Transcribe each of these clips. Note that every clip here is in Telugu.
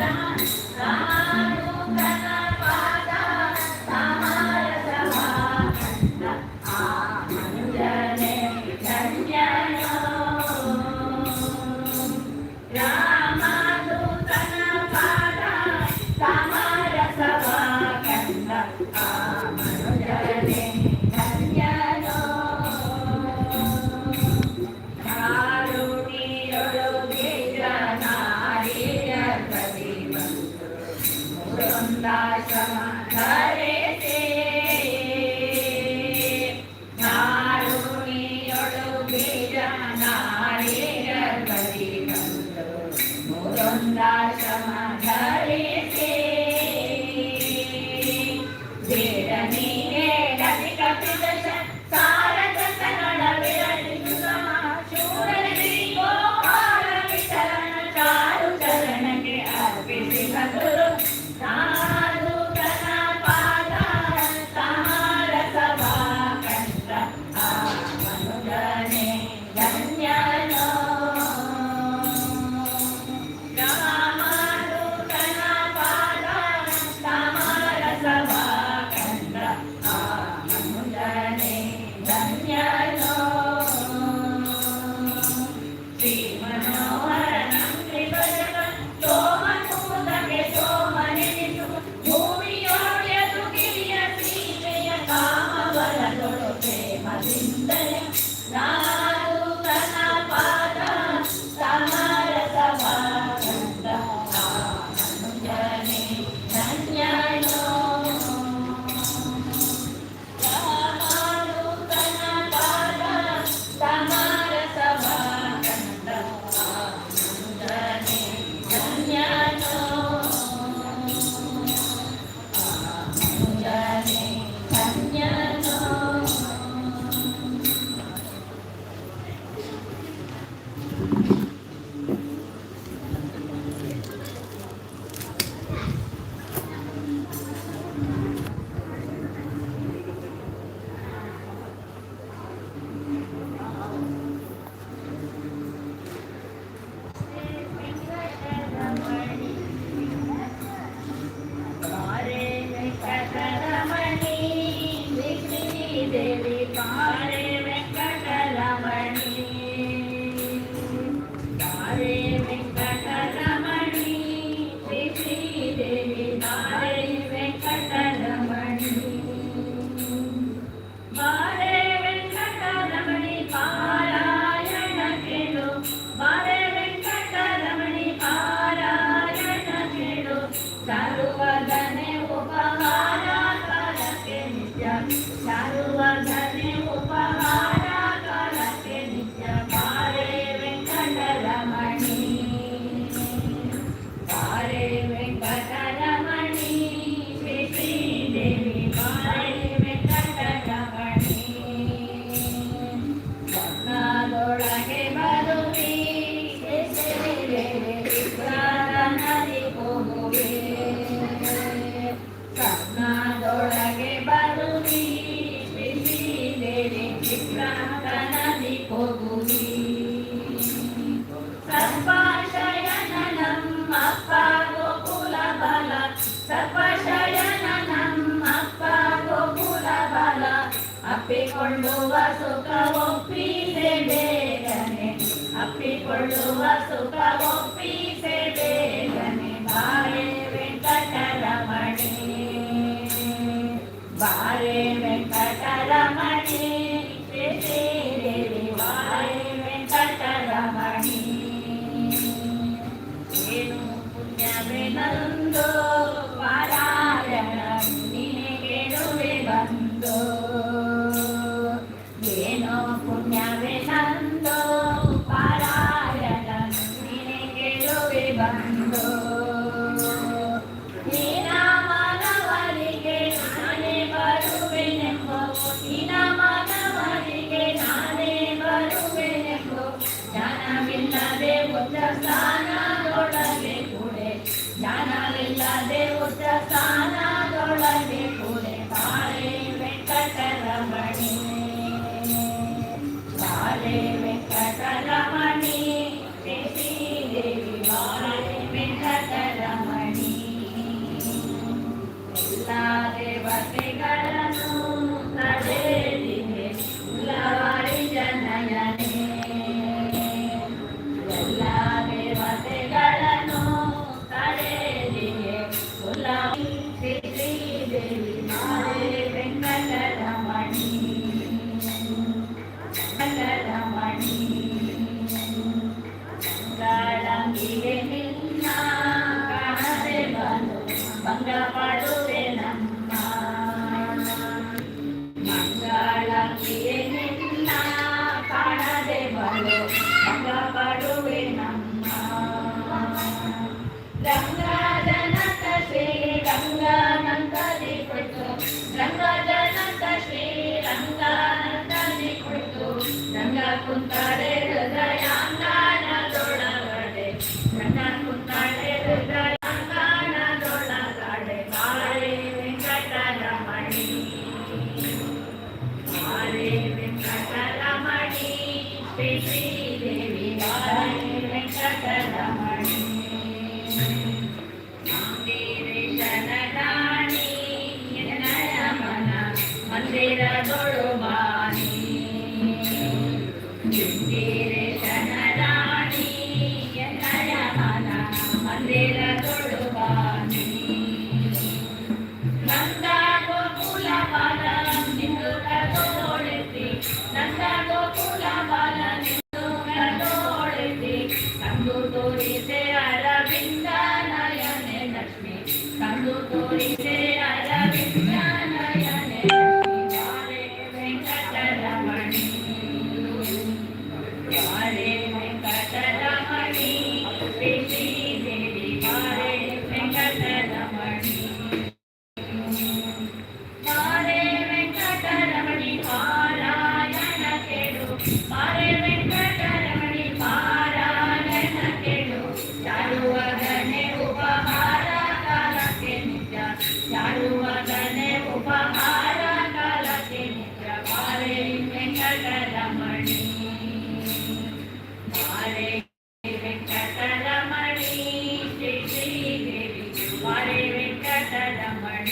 Yeah. die for my God. Yeah. ഞാൻ ಅಪ್ಪಿಕೊಳ್ಳುವ ಸುಖ ಒಪ್ಪಿಸೆ ಬೇಗನೆ. ಅಪ್ಪಿಕೊಳ್ಳುವ ಸುಖ ಒಪ್ಪಿಸೆ ಬೇಗನೆ. ಬಾಳೆ Viva. రంగానంద శ్రీ రంగానందని కొడుతూ Ranga కుంటాడే Sridevi Narayan Katra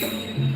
Thank you.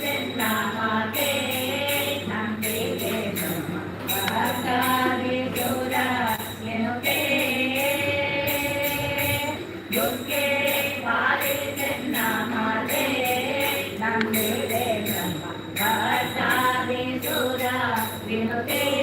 Sing a